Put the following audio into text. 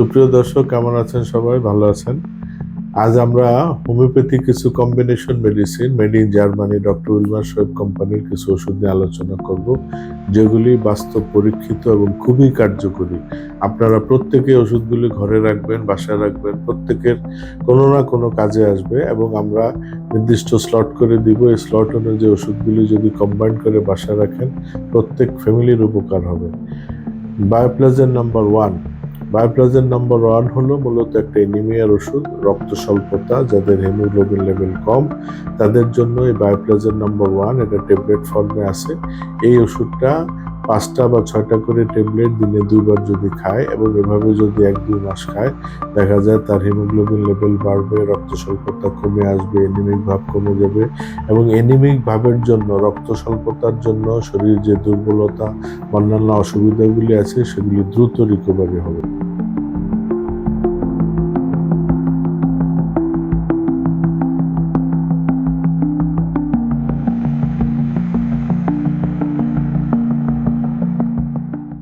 সুপ্রিয় দর্শক, কেমন আছেন সবাই? ভালো আছেন? আজ আমরা হোমিওপ্যাথি কিছু combination medicine made in Germany doctor Willmar Schwabe কোম্পানির কিছু ওষুধ নিয়ে আলোচনা করব, যেগুলি বাস্তব, পরীক্ষিত এবং খুবই কার্যকরী। আপনারা প্রত্যেকে ওষুধগুলি ঘরে রাখবেন, বাসায় রাখবেন, প্রত্যেকের কোনো না কোনো কাজে আসবে এবং আমরা নির্দিষ্ট স্লট করে দিব। এই স্লট অনুযায়ী ওষুধগুলি যদি কম্বাইন করে বাসায় রাখেন, প্রত্যেক ফ্যামিলির উপকার হবে। বায়োপ্লাজের নাম্বার ওয়ান বায়োপ্লাজের নাম্বার ওয়ান হলো মূলত একটা এনিমিয়ার ওষুধ, রক্ত স্বল্পতা, যাদের হিমোগ্লোবিন লেভেল কম। তাদের জন্য এই বায়োপ্লাজের নাম্বার ওয়ান এটা ট্যাবলেট ফর্মে আছে। এই ওষুধটা পাঁচটা বা ছয়টা করে ট্যাবলেট দিনে দুইবার যদি খায় এবং এভাবে যদি এক দুই মাস খায়, দেখা যায় তার হিমোগ্লোবিন লেভেল বাড়বে, রক্ত স্বল্পতা কমে আসবে এনিমিক ভাব কমে যাবে এবং এনিমিক ভাবের জন্য, রক্ত স্বল্পতার জন্য শরীর যে দুর্বলতা অন্যান্য অসুবিধাগুলি আছে, সেগুলি দ্রুত রিকভারি হবে।